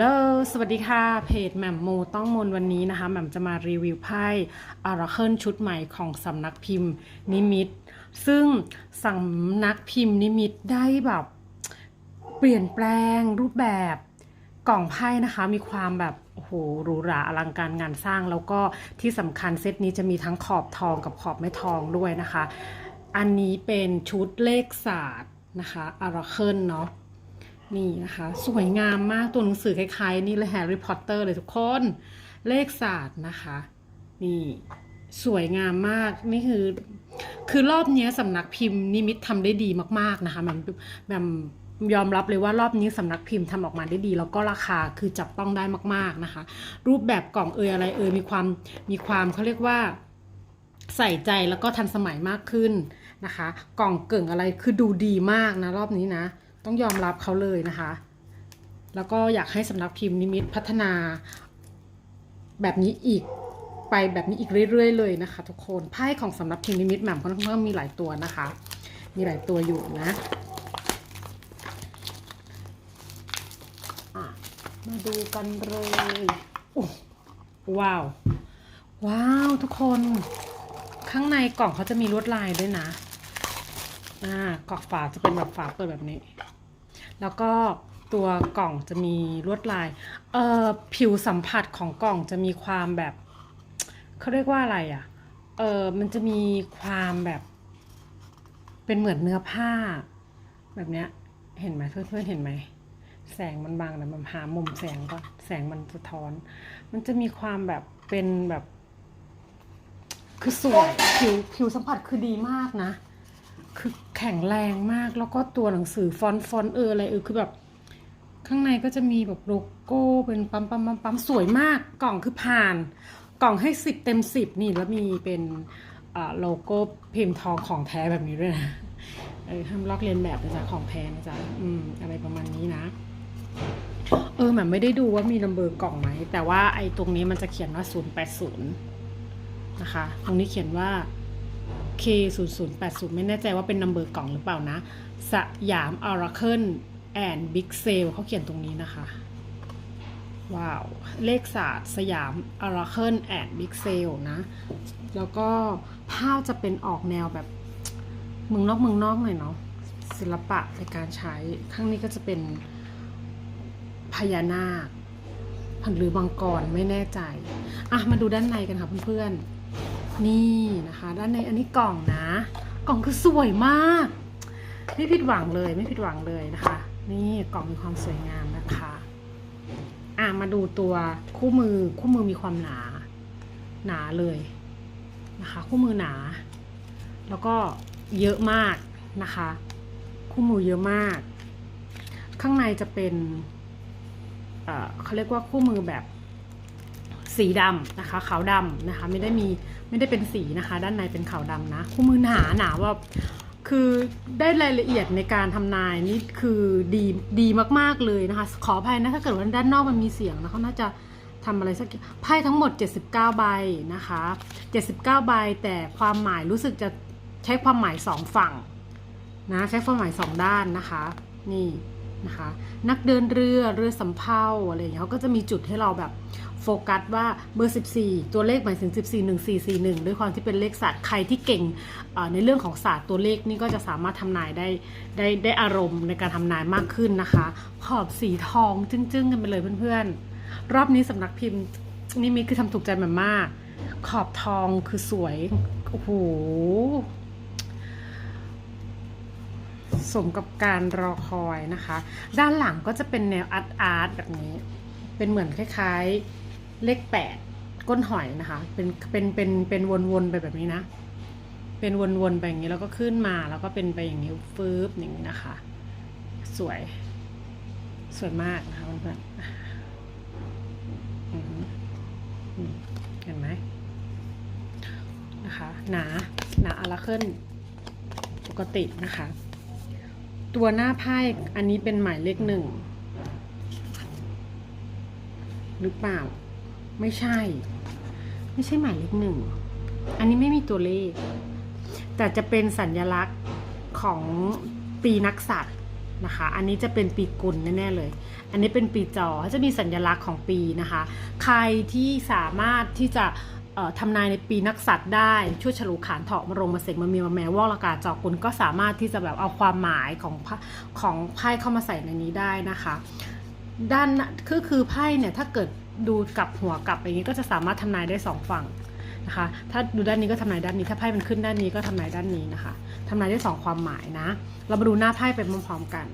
แล้วสวัสดีค่ะ เพจแหม่มโมต้องมนวันนี้นะคะแหม่มจะมารีวิวไพ่อาราเคิลชุดใหม่ของสำนักพิมพ์นิมิต ซึ่งสำนักพิมพ์นิมิตได้แบบเปลี่ยนแปลงรูปแบบกล่องไพ่นะคะ มีความแบบโอ้โหหรูหราอลังการงานสร้าง แล้วก็ที่สำคัญเซตนี้จะมีทั้งขอบทองกับขอบไม่ทองด้วยนะคะ อันนี้เป็นชุดเลขศาสตร์นะคะอาราเคิลเนาะ นี่นะคะ สวยงามมากตัวหนังสือคล้ายๆ นี่เลยแฮร์รี่พอตเตอร์เลยทุกคน เลขศาสตร์นะคะ นี่สวยงามมากนี่คือ คือรอบเนี้สำนักพิมพ์นิมิตทำได้ดีมากๆนะคะแบบแบบยอมรับเลยว่ารอบนี้สำนักพิมพ์ทำออกมาได้ดี แล้วก็ราคาคือจับต้องได้มาก ๆนะคะ รูปแบบกล่องเอยอะไรเอยมีความมีความเขาเรียกว่าใส่ใจแล้วก็ทันสมัยมากขึ้นนะคะ กล่องเกิ่งอะไรคือดูดีมากนะรอบนี้นะ ต้องยอมรับเขาเลยนะคะ แล้วก็อยากให้สำนักพิมพ์นิมิตพัฒนาแบบนี้อีกไปแบบนี้อีกเรื่อยๆเลยนะคะ ทุกคนไพ่ของสำนักพิมพ์นิมิตแหม่มค่อนข้างมีหลายตัวนะคะ มีหลายตัวอยู่นะมาดูกันเลยโอ้ว้าว ว้าว ทุกคน ข้างในกล่องเขาจะมีลวดลายด้วยนะ อ่ากล่องฝาจะเป็นแบบฝาเปิดแบบนี้ แล้วก็ตัวกล่องจะมีลวดลาย เอ่อผิวสัมผัสของกล่องจะมีความแบบเขาเรียกว่าอะไรอะ่ะ เออมันจะมีความแบบ เป็นเหมือนเนื้อผ้า แบบเนี้ย เห็นไหมเพื่อนๆเห็นไหมแสงมันบังนะมันหามุมแสงก่อนแสงมันสะท้อน มันจะมีความแบบเป็นแบบ คือสวยผิวผิวสัมผัสคือดีมากนะ คือแข็งแรงมากแล้วก็ตัวหนังสือฟอนต์ฟอนต์เอออะไรเออคือแบบ ข้างในก็จะมีแบบโลโก้เป็นปั๊มปั๊มปั๊มปั๊มสวยมากกล่องคือผ่าน กล่องให้สิบเต็มสิบนี่แล้วมีเป็นอ่าโลโก้พิมพ์ทองของแท้แบบนี้ด้วยนะเออห้ามลอกเลียนแบบนะจ๊ะของแท้นะจ๊ะอืมอะไรประมาณนี้นะ เออแบบไม่ได้ดูว่ามีนัมเบอร์กล่องไหมแต่ว่าไอ้ตรงนี้มันจะเขียนว่า 080 นะคะ ตรงนี้เขียนว่า K 0 0 8 0 ไม่แน่ใจว่าเป็นนัมเบอร์กล่องหรือเปล่านะ สยาม Oracle and Big Sale เขาเขียนตรงนี้นะคะ ว้าว เลขศาสตร์สยาม Oracle and Big Sale นะ แล้วก็ภาพจะเป็นออกแนวแบบเมืองนอกเมืองนอกหน่อยเนาะศิลปะในการใช้ ข้างนี้ก็จะเป็นพญานาคหรือมังกรไม่แน่ใจ อะ มาดูด้านในกันค่ะเพื่อนๆ นี่นะคะด้านในอันนี้กล่องนะ กล่องคือสวยมาก ไม่ผิดหวังเลยไม่ผิดหวังเลยนะคะ นี่กล่องมีความสวยงามนะคะอะมาดูตัวคู่มือคู่มือมีความหนา หนาเลยนะคะ คู่มือหนา แล้วก็เยอะมากนะคะ คู่มือเยอะมาก ข้างในจะเป็นเเขาเรียกว่าคู่มือแบบ สีดำนะคะ ขาวดำนะคะ ไม่ได้มีไม่ได้เป็นสีนะคะ ด้านในเป็นขาวดำนะคู่มือหนาหนาว่าคือได้รายละเอียดในการทำนายนี่คือดีดีมากๆเลยนะคะ ขออภัยนะถ้าเกิดว่าด้านนอกมันมีเสียงนะเขาน่าจะทำอะไรสักไพ่ทั้งหมด 79 ใบนะคะ 79 ใบแต่ความหมายรู้สึกจะใช้ความหมายสองฝั่งนะใช้ความหมายสองด้านนะคะ นี่ นะคะนักเดินเรือเรือสำเภาอะไรอย่างเงี้ยเขาก็จะมีจุดให้เราแบบโฟกัสว่าเบอร์ 14 ตัวเลขหมายถึง 14 1441 ด้วยความที่เป็นเลขศาสตร์ใครที่เก่งในเรื่องของศาสตร์ตัวเลขนี่ก็จะสามารถทำนายได้ได้ได้อารมณ์ในการทำนายมากขึ้นนะคะ ขอบสีทองจึ้งๆ กันไปเลยเพื่อนๆ รอบนี้สำนักพิมพ์นี่มีคือทำถูกใจแบบมาก ขอบทองคือสวยโอ้โห สมกับการรอคอยนะคะ ด้านหลังก็จะเป็นแนวอาร์ตอาร์ตแบบนี้ เป็นเหมือนคล้ายๆเลขแปดก้นหอยนะคะ เป็นเป็นเป็นเป็นวนๆไปแบบนี้นะ เป็นวนๆไปอย่างนี้แล้วก็ขึ้นมาแล้วก็เป็นไปอย่างนี้ฟืบอย่างนี้นะคะ สวย สวยมากนะคะเพื่อนๆเห็นไหมนะคะ หนา หนาอาราเคิลปกตินะคะ ตัวหน้าไพ่อันนี้เป็นหมายเลขหนึ่งหรือเปล่า ไม่ใช่ ไม่ใช่หมายเลขหนึ่ง อันนี้ไม่มีตัวเลข แต่จะเป็นสัญลักษณ์ของปีนักสัตว์นะคะ อันนี้จะเป็นปีกุลแน่ๆเลย อันนี้เป็นปีจอจะมีสัญลักษณ์ของปีนะคะ ใครที่สามารถที่จะ ทำนายในปีนักสัตว์ได้ช่วยฉลูขานเถาะมารงมาเสกมามีมาแมววอกละกาจอกกุลก็สามารถที่จะแบบเอาความหมายของของไพ่เข้ามาใส่ในนี้ได้นะคะ ด้านคือคือไพ่เนี่ยถ้าเกิดดูกลับหัวกลับอย่างนี้ก็จะสามารถทำนายได้สองฝั่งนะคะ ถ้าดูด้านนี้ก็ทำนายด้านนี้ถ้าไพ่มันขึ้นด้านนี้ก็ทำนายด้านนี้นะคะทำนายได้สองความหมายนะ เรามาดูหน้าไพ่ไปพร้อมๆกัน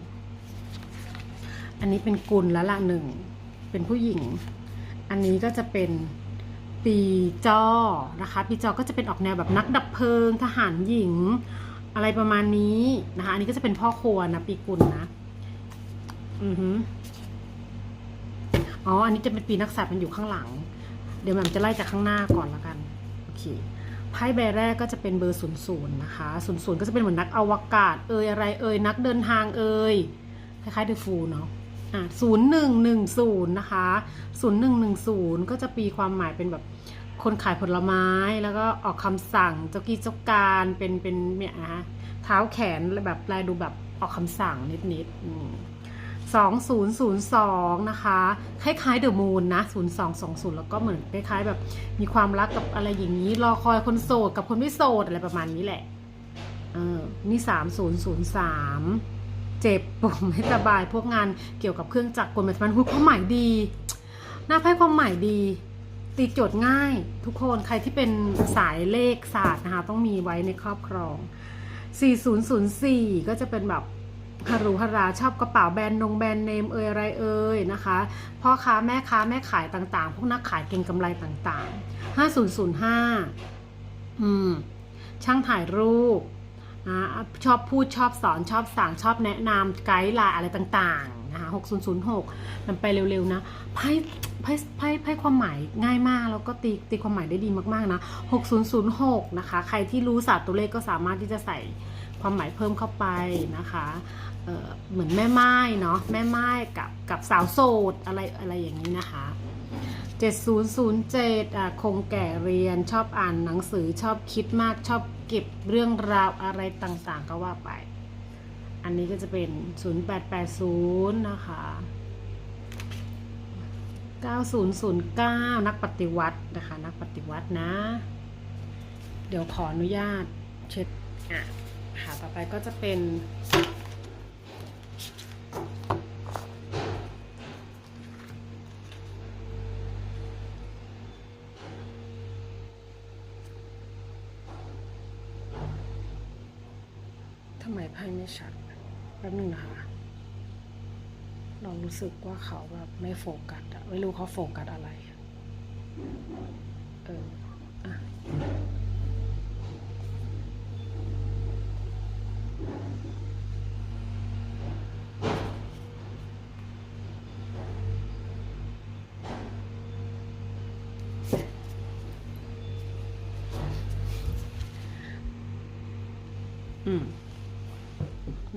อันนี้เป็นกุลละละหนึ่งเป็นผู้หญิง อันนี้ก็จะเป็น ปีจอนะคะ ปีจอก็จะเป็นออกแนวแบบนักดับเพลิง ทหารหญิง อะไรประมาณนี้นะคะ อันนี้ก็จะเป็นพ่อครัวนะ ปีกุลนะ อือฮึอ๋อ อันนี้จะเป็นปีนักสัตว์มันอยู่ข้างหลัง เดี๋ยวแหม่มจะไล่จากข้างหน้าก่อนละกัน โอเค ไพ่ใบแรกก็จะเป็นเบอร์ศูนย์ศูนย์นะคะศูนย์ศูนย์ก็จะเป็นเหมือนนักอวกาศ เอ่ยอะไรเอ่ยนักเดินทางเอ่ยคล้ายๆเดอะฟูเนาะ อะศูนย์หนึ่งหนึ่งศูนย์นะคะศูนย์หนึ่งหนึ่งศูนย์ก็จะปีความหมายเป็นแบบคนขายผลไม้แล้วก็ออกคำสั่งเจ้ากี้เจ้าการเป็นเป็นเนี่ยนะเท้าแขนแบบลายดูแบบออกคำสั่งนิดๆสองศูนย์ศูนย์สองนะคะคล้ายๆเดอะมูนนะศูนย์สองสองศูนย์แล้วก็เหมือนคล้ายๆ แบบมีความรักกับอะไรอย่างนี้ รอคอยคนโสดกับคนไม่โสดอะไรประมาณนี้แหละเออนี่สามศูนย์ศูนย์สาม เจ็บปวดไม่สบาย พวกงานเกี่ยวกับเครื่องจักรกลมันมันหุยความหมายดี หน้าไพ่ความหมายดี ตีโจทย์ง่าย ทุกคนใครที่เป็นสายเลขศาสตร์นะคะต้องมีไว้ในครอบครอง 4004 ก็จะเป็นแบบฮารุฮาราชอบกระเป๋าแบรนด์นงแบรนด์เนมเอ่ยอะไรเอ่ยนะคะพ่อค้าแม่ค้าแม่ขายต่างๆ พวกนักขายเก่งกำไรต่างๆ 5005 อืมช่างถ่ายรูป ชอบพูดชอบสอนชอบสั่งชอบแนะนำไกด์ไลน์อะไรต่างๆนะคะ6006มันไปเร็วๆนะไพ่ไพ่ไพ่ไพ่ความหมายง่ายมาก แล้วก็ตีตีความหมายได้ดีมากๆนะ6006นะคะใครที่รู้ศาสตร์ตัวเลขก็สามารถที่จะใส่ความหมายเพิ่มเข้าไปนะคะเเหมือนแม่ไม้เนาะแม่ไม้กับกับสาวโสดอะไรอะไรอย่างนี้นะคะ 7007อะคงแก่เรียนชอบอ่านหนังสือชอบคิดมากชอบเก็บเรื่องราวอะไรต่างๆ ก็ว่าไป อันนี้ก็จะเป็น 0880 นะคะ 9009 นักปฏิวัตินะคะ นักปฏิวัตินะ เดี๋ยวขออนุญาตเช็ดอะค่ะต่อไปก็จะเป็น ชัดแป๊บนึงนะคะ เรารู้สึกว่าเขาแบบไม่โฟกัสอะไม่รู้เขาโฟกัสอะไร เออ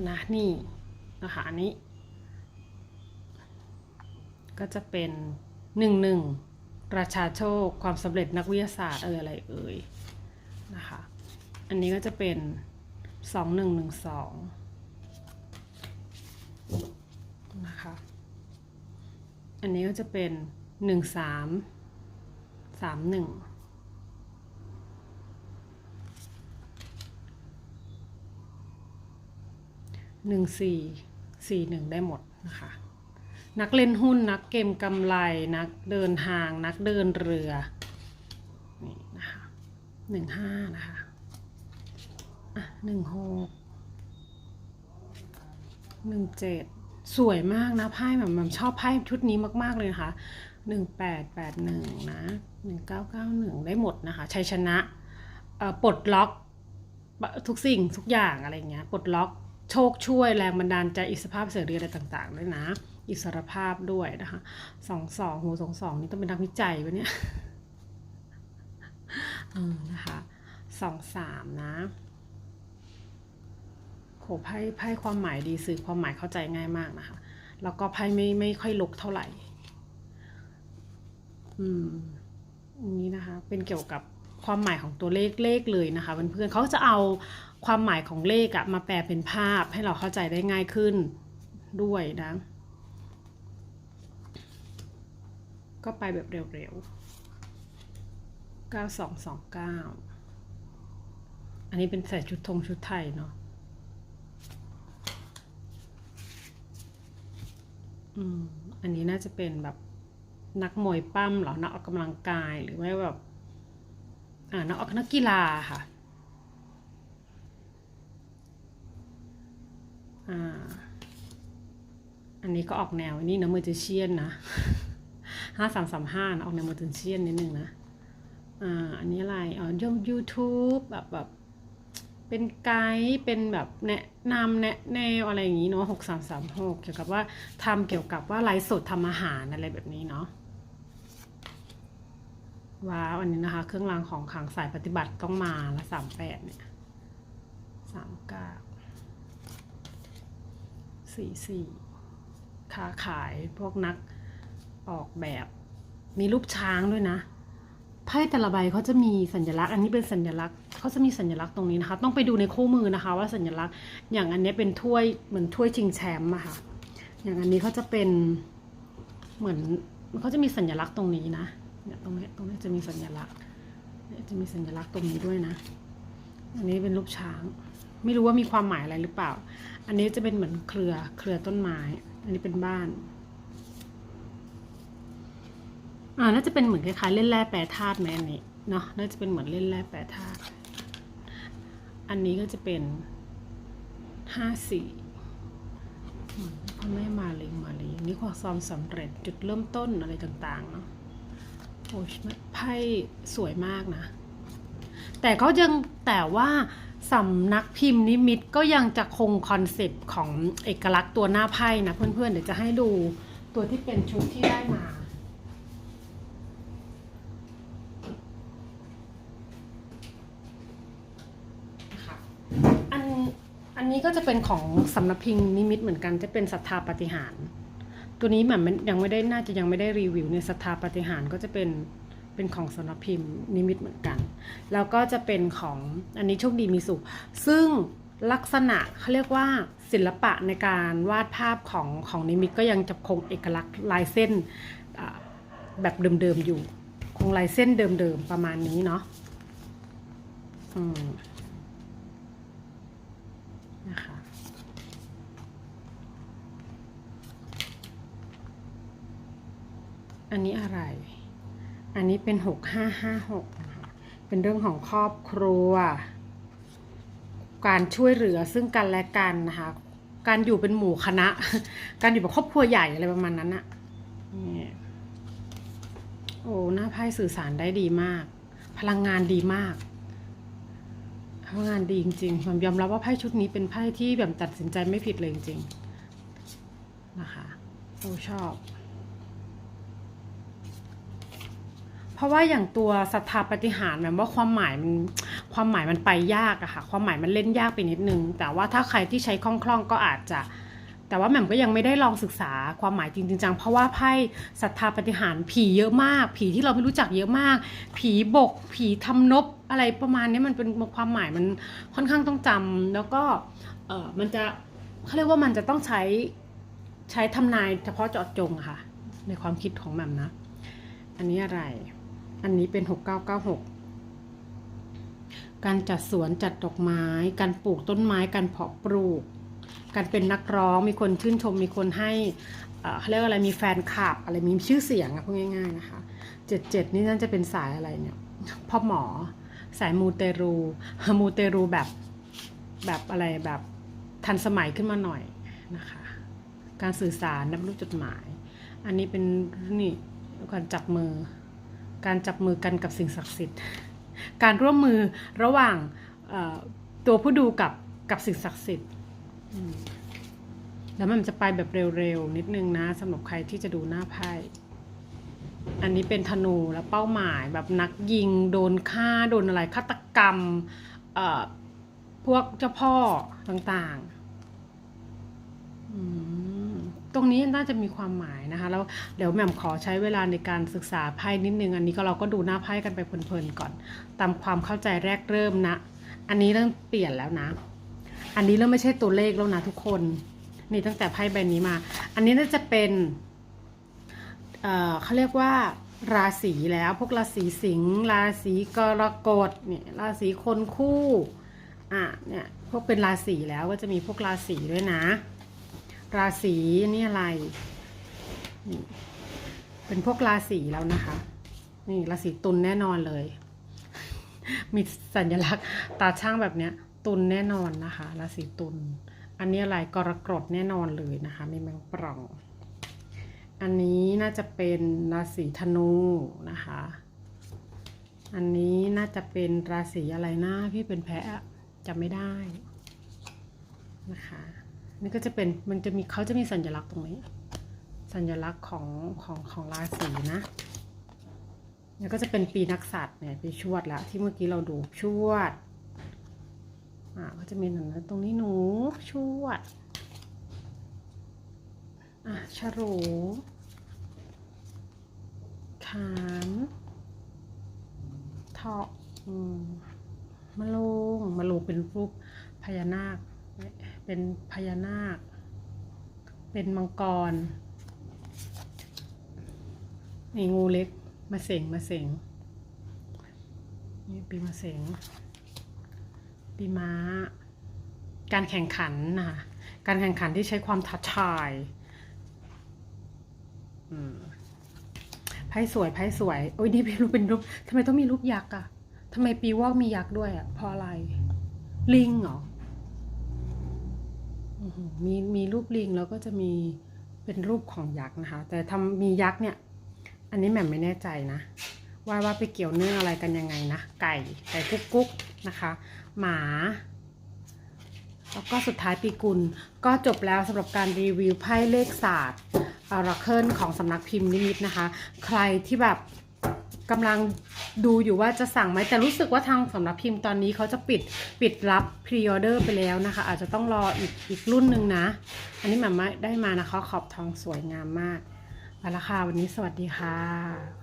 นะนี่นะคะอันนี้ ก็จะเป็นหนึ่งหนึ่งราชาโชค ความสำเร็จนักวิทยาศาสตร์เอออะไรเอ่ยนะคะอันนี้ก็จะเป็นสองหนึ่งหนึ่งสองนะคะอันนี้ก็จะเป็นหนึ่งสามสามหนึ่ง หนึ่งสี่สี่หนึ่งได้หมดนะคะ นักเล่นหุ้นนักเกมกำไร นักเดินทาง นักเดินเรือ นี่นะคะหนึ่งห้านะคะอะหนึ่งหกหนึ่งเจ็ดสวยมากนะไพ่แบบมันชอบไพ่ชุดนี้มาก ๆ เลยนะคะหนึ่งแปดแปดหนึ่งนะหนึ่งเก้าเก้าหนึ่งได้หมดนะคะชัยชนะปลดล็อกทุกสิ่งทุกอย่างอะไรเงี้ยปลดล็อก โชคช่วยแรงบันดาลใจอิสรภาพเสรีอะไรต่างๆด้วยนะ อิสรภาพด้วยนะคะสองสองหูสองสองนี่ต้องเป็นนักวิจัยวะเนี่ยเออนะคะสองสามนะโหไพ่ไพ่ความหมายดีสื่อความหมายเข้าใจง่ายมากนะคะ แล้วก็ไพ่ไม่ไม่ค่อยลกเท่าไหร่ อืมอันนี้นะคะ เป็นเกี่ยวกับ ความหมายของตัวเลขเลขเลยนะคะเพื่อนๆเขาจะเอาความหมายของเลขอะมาแปลเป็นภาพให้เราเข้าใจได้ง่ายขึ้นด้วยนะ ก็ไปแบบเร็วๆ 9229 อันนี้เป็นใส่ชุดธงชุดไทยเนาะอืม อันนี้น่าจะเป็นแบบนักมวยปั้มหรอ นักออกกำลังกายหรือว่าแบบ นักออกนักกีฬาค่ะอ่าอันนี้ก็ออกแนวนี่นะมือจะเชียนนะห้าสามสามห้าออกแนวมือจะเชียนนิดนึงนะอ่าอันนี้อะไรอ๋อย่ง YouTube แบบแบบเป็นไกด์เป็นแบบแนะนำแนะแนวอะไรอย่างนี้เนาะหกสามสามหกเกี่ยวกับว่าทำเกี่ยวกับว่าไลฟ์สดทำอาหารอะไรแบบนี้เนาะ ว้าวอันนี้นะคะ เครื่องรางของขังสายปฏิบัติต้องมาละสามแปดเนี่ยสามเก้าสี่สี่ค้าขายพวกนักออกแบบ มีรูปช้างด้วยนะไพ่แต่ละใบเขาจะมีสัญลักษณ์ อันนี้เป็นสัญลักษณ์เขาจะมีสัญลักษณ์ตรงนี้นะคะ ต้องไปดูในคู่มือนะคะ ว่าสัญลักษณ์อย่างอันนี้เป็นถ้วยเหมือนถ้วยชิงแชมป์อะค่ะ อย่างอันนี้เขาจะเป็นเหมือนเขาจะมีสัญลักษณ์ตรงนี้นะ เนี่ยตรงนี้ตรงนี้จะมีสัญลักษณ์เนี่ยจะมีสัญลักษณ์ตรงนี้ด้วยนะ อันนี้เป็นรูปช้าง ไม่รู้ว่ามีความหมายอะไรหรือเปล่า อันนี้จะเป็นเหมือนเครือเครือต้นไม้ อันนี้เป็นบ้านอ่าน่าจะเป็นเหมือนคล้ายๆเล่นแร่แปรธาตุไหมอันนี้เนาะน่าจะเป็นเหมือนเล่นแร่แปรธาตุอันนี้ก็จะเป็นห้าสี่พ่อแม่มาเลยมาเลยนี่ความซ้อมสำเร็จจุดเริ่มต้นอะไรต่างๆเนาะ อ้ยไพ่สวยมากนะ แต่ก็ยังแต่ว่าสำนักพิมพ์นิมิตก็ยังจะคงคอนเซปต์ของเอกลักษณ์ตัวหน้าไพ่นะเพื่อนๆ เดี๋ยวจะให้ดูตัวที่เป็นชุดที่ได้มาค่ะอันอันนี้ก็จะเป็นของสำนักพิมพ์นิมิตเหมือนกันจะเป็นศรัทธาปฏิหาร ตัวนี้แบบมันยังไม่ได้น่าจะยังไม่ได้รีวิวเนี่ยศรัทธาปฏิหารก็จะเป็นเป็นของสำนักพิมพ์นิมิตเหมือนกัน แล้วก็จะเป็นของอันนี้โชคดีมีสุข ซึ่งลักษณะเขาเรียกว่าศิลปะในการวาดภาพของของนิมิตก็ยังจะคงเอกลักษณ์ลายเส้นแบบเดิมๆอยู่ คงลายเส้นเดิมๆประมาณนี้เนาะอืม นะคะ อันนี้อะไร อันนี้เป็นหกห้าห้าหกเป็นเรื่องของครอบครัว การช่วยเหลือซึ่งกันและกันนะคะ การอยู่เป็นหมู่คณะ การอยู่แบบครอบครัวใหญ่อะไรประมาณนั้นอะนี่โอ้หน้าไพ่สื่อสารได้ดีมาก พลังงานดีมากทำงานดีจริงๆผมยอมรับว่าไพ่ชุดนี้เป็นไพ่ที่แบบตัดสินใจไม่ผิดเลยจริงๆนะคะโอ้ชอบ เพราะว่าอย่างตัวศรัทธาปฏิหารแบบว่าความหมายมันความหมายมันไปยากอะค่ะ ความหมายมันเล่นยากไปนิดนึง แต่ว่าถ้าใครที่ใช้คล่องๆก็อาจจะ แต่ว่าแหม่มก็ยังไม่ได้ลองศึกษาความหมายจริงๆจังเพราะว่าไพ่ศรัทธาปฏิหารผีเยอะมาก ผีที่เราไม่รู้จักเยอะมาก ผีบก ผีทำนบอะไรประมาณนี้มันเป็นความหมายมันค่อนข้างต้องจำแล้วก็เออมันจะเขาเรียกว่ามันจะต้องใช้ใช้ทำนายเฉพาะเจาะจงค่ะ ในความคิดของแหม่มนะ อันนี้อะไร อันนี้เป็นหกเก้าเก้าหกการจัดสวนจัดดอกไม้ การปลูกต้นไม้การเพาะปลูก การเป็นนักร้องมีคนชื่นชมมีคนให้เขาเรียกอะไรมีแฟนคลับ อะไรมีชื่อเสียงอะพูดง่ายๆนะคะเจ็ดเจ็ดนี่น่าจะเป็นสายอะไรเนี่ยพ่อหมอสายมูเตรูมูเตรูแบบแบบอะไรแบบทันสมัยขึ้นมาหน่อยนะคะ การสื่อสารนับรู้จดหมาย อันนี้เป็นนี่การจับมือ การจับมือกันกับสิ่งศักดิ์สิทธิ์ การร่วมมือระหว่างตัวผู้ดูกับกับสิ่งศักดิ์สิทธิ์แล้วมันจะไปแบบเร็วๆนิดนึงนะสำหรับใครที่จะดูหน้าไพ่อันนี้เป็นธนูแล้วเป้าหมายแบบนักยิงโดนฆ่าโดนอะไรฆาตกรรมพวกเจ้าพ่อต่างๆอืม ตรงนี้น่าจะมีความหมายนะคะแล้วเดี๋ยวแหม่มขอใช้เวลาในการศึกษาไพ่นิดนึง อันนี้ก็เราก็ดูหน้าไพ่กันไปเพลินๆก่อน ตามความเข้าใจแรกเริ่มนะ อันนี้เริ่มเปลี่ยนแล้วนะ อันนี้เริ่มไม่ใช่ตัวเลขแล้วนะทุกคน นี่ตั้งแต่ไพ่ใบนี้มา อันนี้น่าจะเป็นเอ่อเขาเรียกว่าราศีแล้วพวกราศีสิงห์ราศีกรกฎเนี่ยราศีคนคู่อะเนี่ยพวกเป็นราศีแล้วก็จะมีพวกราศีด้วยนะ ราศีนี่อะไรนี่เป็นพวกราศีแล้วนะคะ นี่ราศีตุลแน่นอนเลย มีสัญลักษณ์ตาช่างแบบเนี้ย ตุลแน่นอนนะคะราศีตุลอันนี้อะไรกรกฎแน่นอนเลยนะคะมีแมงปร่อง อันนี้น่าจะเป็นราศีธนูนะคะ อันนี้น่าจะเป็นราศีอะไรนะพี่เป็นแพะอะจำไม่ได้นะคะ นี่ก็จะเป็นมันจะมีเขาจะมีสัญลักษณ์ตรงนี้ สัญลักษณ์ของของของราศีนะนี่ก็จะเป็นปีนักษัตริย์เนี่ยปีชวดละที่เมื่อกี้เราดูชวดอ่าก็จะมีหนังตรงนี้หนูชวดอะฉลูขามเถาะมะลุงมะลุงเป็นรูปพญานาค เป็นพญานาค เป็นมังกรนี่งูเล็กมาเสงมาเสงนี่ปีมาเสงปีม้า การแข่งขันนะคะการแข่งขันที่ใช้ความท้าทายอืมไพ่สวยไพ่สวย โอ้ยนี่เป็นรูปเป็นรูปทำไมต้องมีรูปยักษ์อะทำไมปีวอกมียักษ์ด้วยอะเพราะอะไร ลิงเหรอ มีมีรูปลิงแล้วก็จะมีเป็นรูปของยักษ์นะคะ แต่ทำมียักษ์เนี่ย อันนี้แหม่มไม่แน่ใจนะ ว่าว่าไปเกี่ยวเนื่องอะไรกันยังไงนะ ไก่ไก่กุ๊กกุ๊กนะคะ หมาแล้วก็สุดท้ายปีกุล ก็จบแล้วสำหรับการรีวิวไพ่เลขศาสตร์อาราเคิลของสำนักพิมพ์นิมิตนะคะ ใครที่แบบ กำลังดูอยู่ว่าจะสั่งไหมแต่รู้สึกว่าทางสำนักพิมพ์ตอนนี้เขาจะปิดปิดรับพรีออเดอร์ไปแล้วนะคะ อาจจะต้องรออีกอีกรุ่นหนึ่งนะ อันนี้หมาไม่ได้มานะคะ ขอบทองสวยงามมากไปละค่ะวันนี้สวัสดีค่ะ